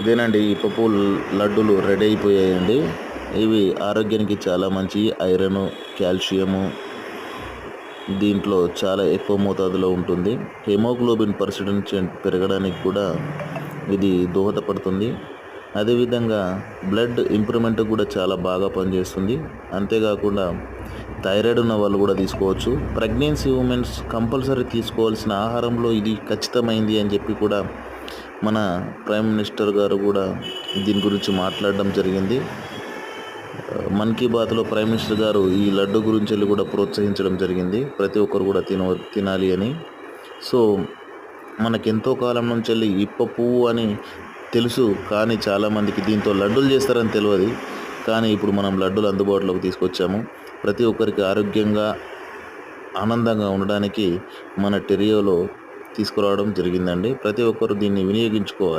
ఇదేనండి ఈ పప్పు లడ్డూలు రెడీ అయిపోయాయండి. ఇవి ఆరోగ్యానికి చాలా మంచి ఐరన్ కాల్షియము దీంట్లో చాలా ఎక్కువ మోతాదులో ఉంటుంది. హెమోగ్లోబిన్ పర్సెంటేజ్ పెరగడానికి కూడా ఇది దోహదపడుతుంది. అదేవిధంగా బ్లడ్ ఇంప్రూవ్మెంట్ కూడా చాలా బాగా పనిచేస్తుంది. అంతేకాకుండా థైరాయిడ్ ఉన్న వాళ్ళు కూడా తీసుకోవచ్చు. ప్రెగ్నెన్సీ ఉమెన్స్ కంపల్సరీ తీసుకోవాల్సిన ఆహారంలో ఇది ఖచ్చితమైంది అని చెప్పి కూడా మన ప్రైమ్ మినిస్టర్ గారు కూడా దీని గురించి మాట్లాడడం జరిగింది. మన్ కీ బాత్లో ప్రైమ్ మినిస్టర్ గారు ఈ లడ్డు గురించి వెళ్ళి కూడా ప్రోత్సహించడం జరిగింది. ప్రతి ఒక్కరు కూడా తిన తినాలి అని. సో మనకెంతో కాలం నుంచి వెళ్ళి ఇప్ప పువ్వు అని తెలుసు కానీ చాలామందికి దీంతో లడ్డూలు చేస్తారని తెలియదు. కానీ ఇప్పుడు మనం లడ్డూలు అందుబాటులోకి తీసుకొచ్చాము. ప్రతి ఒక్కరికి ఆరోగ్యంగా ఆనందంగా ఉండడానికి మన టెరియోలో తీసుకురావడం జరిగిందండి. ప్రతి ఒక్కరు దీన్ని వినియోగించుకోవాలి.